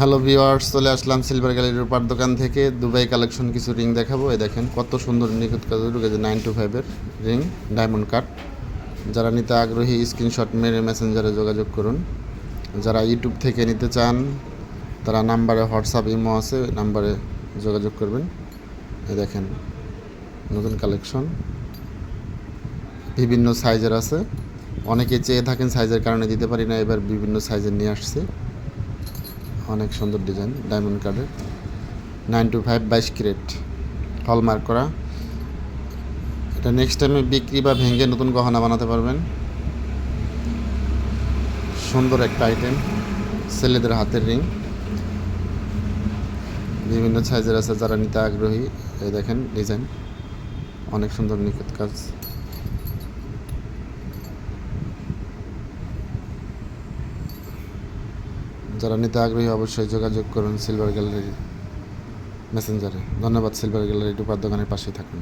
Hello viewers চলে আসলাম silver গ্যালারির রূপার দোকান থেকে। দুবাই কালেকশন কিছু রিং দেখাবো। এই দেখেন, কত সুন্দর নিখুঁত কাজ ঢুকেছে নাইন টু ফাইভের রিং ডায়মন্ড কাট যারা নিতে আগ্রহী স্ক্রিনশট মেরে মেসেঞ্জারে যোগাযোগ করুন। যারা ইউটিউব থেকে নিতে চান, তারা নাম্বারে হোয়াটসঅ্যাপ ইমো আছে, ওই নাম্বারে যোগাযোগ করবেন। এ দেখেন, নতুন কালেকশন। বিভিন্ন সাইজের আছে। অনেকে চেয়ে থাকেন সাইজের কারণে দিতে পারি না, এবার বিভিন্ন সাইজের নিয়ে আসছি। অনেক সুন্দর ডিজাইন ডায়মন্ড কার্ডের নাইন টু ফাইভ বাইশ ক্রেট হলমার্ক করা। এটা নেক্সট টাইমে বিক্রি বা ভেঙে নতুন গহনা বানাতে পারবেন। সুন্দর একটা আইটেম ছেলেদের হাতের রিং বিভিন্ন সাইজের আছে, যারা নিতে আগ্রহী, এই দেখেন ডিজাইন অনেক সুন্দর নিখুঁত কাজ। যারা নিতে আগ্রহী অবশ্যই যোগাযোগ করুন সিলভার গ্যালারির মেসেঞ্জারে ধন্যবাদ সিলভার গ্যালারি টুপার দোকানের পাশেই থাকুন।